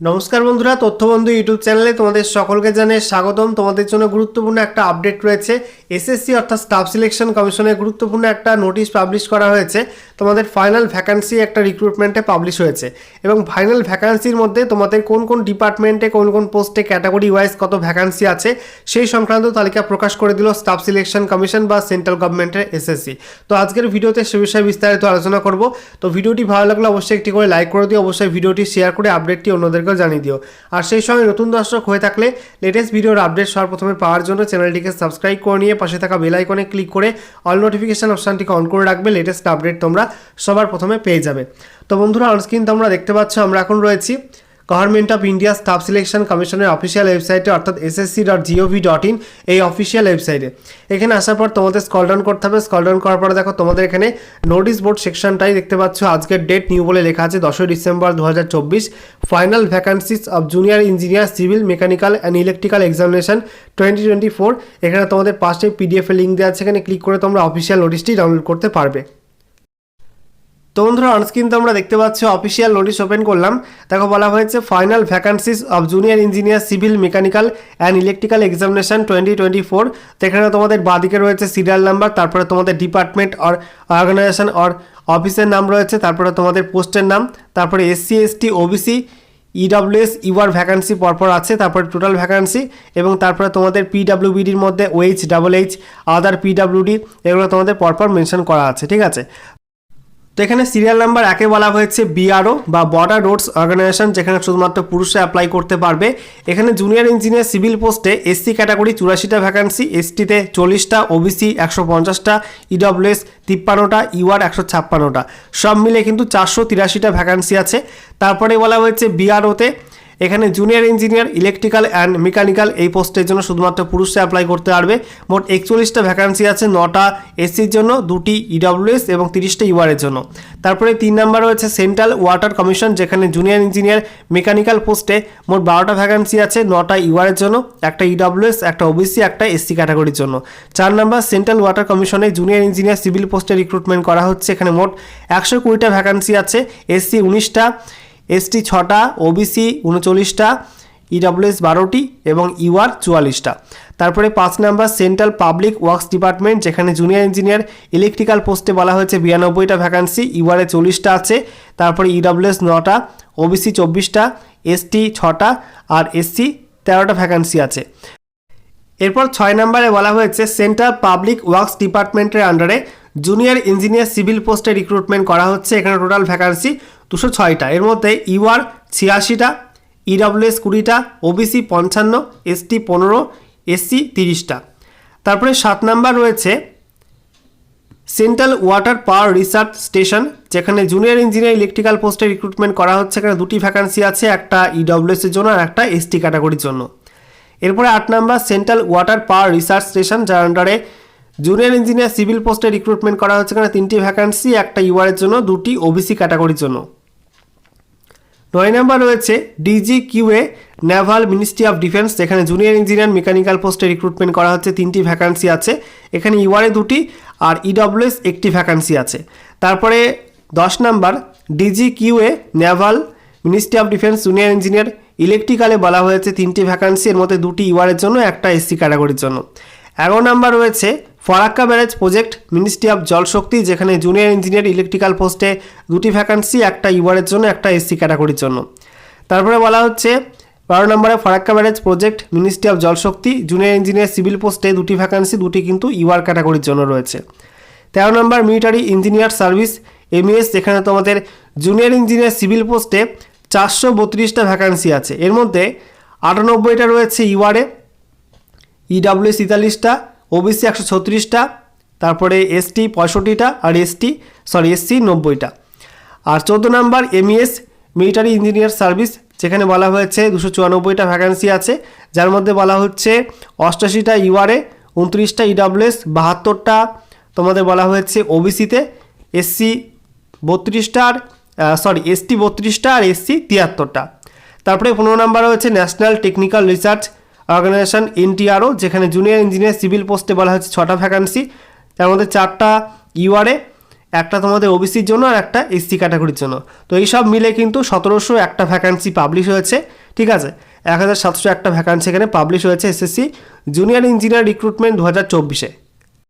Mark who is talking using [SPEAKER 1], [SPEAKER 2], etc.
[SPEAKER 1] নমস্কার বন্ধুরা, তথ্যবন্ধু ইউটিউব চ্যানেলে তোমাদের সকলকে জানাই স্বাগতম। তোমাদের জন্য গুরুত্বপূর্ণ একটা আপডেট রয়েছে। এসএসসি অর্থাৎ স্টাফ সিলেকশন কমিশনের গুরুত্বপূর্ণ একটা নোটিশ পাবলিশ করা হয়েছে। তোমাদের ফাইনাল ভ্যাকান্সি একটা রিক্রুটমেন্টে পাবলিশ হয়েছে। এবং ফাইনাল ভ্যাকান্সির মধ্যে তোমাদের কোন কোন ডিপার্টমেন্টে কোন কোন পোস্টে ক্যাটাগরি ওয়াইজ কত ভ্যাকান্সি আছে, সেই সংক্রান্ত তালিকা প্রকাশ করে দিল স্টাফ সিলেকশন কমিশন বা সেন্ট্রাল গভর্নমেন্টের এসএসসি তো আজকের ভিডিওতে সে বিষয়ে বিস্তারিত আলোচনা করব। তো ভিডিওটি ভালো লাগলে অবশ্যই একটি করে লাইক করে দিও। অবশ্যই ভিডিওটি শেয়ার করে আপডেটটি অন্যদেরকেও জানিয়ে দিও। আর সেই সঙ্গে নতুন দর্শক হয়ে থাকলে লেটেস্ট ভিডিওর আপডেট সবার প্রথমে পাওয়ার জন্য চ্যানেলটিকে সাবস্ক্রাইব করে নিয়ে পাশে থাকা বেল আইকনে ক্লিক করে অল নোটিফিকেশান অপশানটিকে অন করে রাখবে লেটেস্ট আপডেট তোমরা সবার প্রথমে পেয়ে যাবে। তো বন্ধুরা অনস্ক্রিন তোমরা দেখতে পাচ্ছ, আমরা এখন রয়েছি government of India staff selection কমিশনের অফিসিয়াল ওয়েবসাইটে অর্থাৎ SSC dot G O V dot in এই অফিসিয়াল ওয়েবসাইটে এখানে আসার পর তোমাদের স্কল ডাউন করতে হবে। স্কল ডাউন করার পরে দেখো তোমাদের এখানে নোটিশ বোর্ড সেকশনটাই দেখতে পাচ্ছ। আজকের ডেট নিউ বলে লেখা আছে, দশই ডিসেম্বর দু হাজার চব্বিশ। Final vacancies of junior engineer civil mechanical and electrical examination twenty twenty four এখানে তোমাদের পাঁচটি পিডিএফ লিঙ্ক দেওয়া আছে। এখানে ক্লিক করে তোমরা অফিসিয়াল নোটিশটি ডাউনলোড করতে পারবে। তো বন্ধুরা অনস্ক্রিন তো আমরা দেখতে পাচ্ছ অফিসিয়াল নোটিশ ওপেন করলাম। দেখো, বলা হয়েছে final vacancies of junior engineer civil mechanical and electrical examination twenty twenty four তো এখানে তোমাদের বাদিকে রয়েছে সিরিয়াল নাম্বার তারপরে তোমাদের ডিপার্টমেন্ট অর অর্গানাইজেশন অর অফিসের নাম রয়েছে, তারপরে তোমাদের পোস্টের নাম, তারপরে SC ST OBC EWS UR vacancy পরপর আছে, তারপরে টোটাল ভ্যাকান্সি এবং তারপরে তোমাদের পিডাব্লিউবিডির মধ্যে OH double H other PWD এগুলো তোমাদের পরপর মেনশন করা আছে, ঠিক আছে? তো এখানে সিরিয়াল নাম্বার একে বলা হয়েছে বিআরও বা বর্ডার রোডস অর্গানাইজেশন যেখানে শুধুমাত্র পুরুষরা অ্যাপ্লাই করতে পারবে। এখানে জুনিয়র ইঞ্জিনিয়ার সিভিল পোস্টে এসসি ক্যাটাগরি চুরাশিটা ভ্যাকান্সি এসটিতে চল্লিশটা ওবিসি একশো পঞ্চাশটা ইডব্লিউএস তিপ্পান্নটা ইউআর একশো ছাপ্পান্নটা। সব মিলে কিন্তু চারশো তিরাশিটা ভ্যাকান্সি আছে। তারপরে বলা হয়েছে বিআরওতে এখানে junior engineer electrical and mechanical এই পোস্টের জন্য শুধুমাত্র পুরুষরা অ্যাপ্লাই করতে পারবে। মোট একচল্লিশটা ভ্যাকান্সি আছে, নটা এসসির জন্য, দুটি ইডব্লিউএস এবং তিরিশটা ইউআরের জন্য। তারপরে তিন নাম্বার রয়েছে সেন্ট্রাল ওয়াটার কমিশন যেখানে জুনিয়র ইঞ্জিনিয়ার মেকানিক্যাল পোস্টে মোট বারোটা ভ্যাকান্সি আছে, নটা ইউআরের জন্য, একটা ইডব্লিউএস একটা ওবিসি একটা এসসি ক্যাটাগরির জন্য। চার নাম্বার সেন্ট্রাল ওয়াটার কমিশনে জুনিয়র ইঞ্জিনিয়ার সিভিল পোস্টে রিক্রুটমেন্ট করা হচ্ছে। এখানে মোট একশো কুড়িটা ভ্যাকান্সি আছে এসসি উনিশটা এসটি ছটা, ওবিসি উনচল্লিশটা, ইডব্লিউএস বারোটি এবং ইউআর চুয়াল্লিশটা। তারপরে পাঁচ number central public works department, যেখানে জুনিয়র ইঞ্জিনিয়ার ইলেকট্রিক্যাল পোস্টে বলা হয়েছে বিরানব্বইটা ভ্যাকান্সি, ইউআরে চল্লিশটা আছে। তারপরে ইডব্লিউএস নটা, ওবিসি চব্বিশটা, এসটি ছটা আর এসসি তেরোটা ভ্যাকান্সি আছে। এরপর ছয় নম্বরে বলা হয়েছে সেন্ট্রাল পাবলিক ওয়ার্কস ডিপার্টমেন্টের আন্ডারে জুনিয়র ইঞ্জিনিয়ার সিভিল পোস্টে রিক্রুটমেন্ট করা হচ্ছে। এখানে টোটাল ভ্যাকান্সি দুশো ছয়টা। এর মধ্যে ইউআর ছিয়াশিটা ইডব্লিউএস কুড়িটা ওবিসি পঞ্চান্ন এসটি পনেরো এসসি তিরিশটা। তারপরে সাত নাম্বার রয়েছে central water power research station যেখানে জুনিয়র ইঞ্জিনিয়ার ইলেকট্রিক্যাল পোস্টে রিক্রুটমেন্ট করা হচ্ছে। এখানে দুটি ভ্যাকান্সি আছে, একটা ইডব্লিউএস এর জন্য আর একটা এসটি ক্যাটাগরির জন্য। এরপরে আট number central water power research station যার আন্ডারে জুনিয়র ইঞ্জিনিয়ার সিভিল পোস্টে রিক্রুটমেন্ট করা হচ্ছে এখানে তিনটি ভ্যাকান্সি একটা ইউআরের জন্য, দুটি ওবিসি ক্যাটাগরির জন্য। নয় নাম্বার রয়েছে DG QA naval ministry of defence যেখানে জুনিয়র ইঞ্জিনিয়ার মেকানিক্যাল পোস্টে রিক্রুটমেন্ট করা হচ্ছে। তিনটি ভ্যাকান্সি আছে। এখানে ইউআরএ দুটি আর ইডব্লিউএস একটি ভ্যাকান্সি আছে। তারপরে দশ number DG QA naval ministry of defence junior engineer ইলেকট্রিক্যালে বলা হয়েছে। তিনটি ভ্যাকান্সি এর মধ্যে দুটি ইউআরের জন্য, একটা এসসি ক্যাটাগরির জন্য। এগারো নাম্বার রয়েছে Farakka barrage project ministry of Jal Shakti যেখানে জুনিয়র ইঞ্জিনিয়ার ইলেকট্রিক্যাল পোস্টে দুটি ভ্যাকান্সি একটা ইউআরের জন্য, একটা এসসি ক্যাটাগরির জন্য। তারপরে বলা হচ্ছে, বারো নম্বরে Farakka barrage project ministry of Jal Shakti junior engineer civil পোস্টে দুটি ভ্যাকান্সি দুটি কিন্তু ইউআর ক্যাটাগরির জন্য রয়েছে। তেরো number military engineer service MES যেখানে তোমাদের জুনিয়র ইঞ্জিনিয়ার সিভিল পোস্টে চারশো বত্রিশটা ভ্যাকান্সি আছে। এর মধ্যে আটানব্বইটা রয়েছে ইউআরএ ইডাব্লিউ তেতাল্লিশটা ওবিসি একশো ছত্রিশটা, তারপরে এসটি পঁয়ষট্টিটা আর এসটি সরি এসসি নব্বইটা। আর চোদ্দ number MES military engineer service যেখানে বলা হয়েছে দুশো চুরানব্বইটা ভ্যাকান্সি আছে। যার মধ্যে বলা হচ্ছে অষ্টাশিটা ইউআরএ উনত্রিশটা ইডাব্লিউএস বাহাত্তরটা তোমাদের বলা হয়েছে ওবিসিতে এসসি বত্রিশটা আর সরি এসটি বত্রিশটা আর এসসি তিয়াত্তরটা। তারপরে পনেরো নাম্বার রয়েছে national technical research organisation NTRO, যেখানে জুনিয়র ইঞ্জিনিয়ার সিভিল পোস্টে বলা হচ্ছে ছটা ভ্যাকান্সি তার মধ্যে চারটা ইউআরএ, একটা তোমাদের ওবিসির জন্য আর একটা এসসি ক্যাটাগরির জন্য। তো এই সব মিলে কিন্তু সতেরোশো একটা ভ্যাকান্সি পাবলিশ হয়েছে, ঠিক আছে? এক হাজার সাতশো একটা ভ্যাকান্সি এখানে পাবলিশ হয়েছে এসএসসি, জুনিয়র ইঞ্জিনিয়ার রিক্রুটমেন্ট দু হাজার চব্বিশে।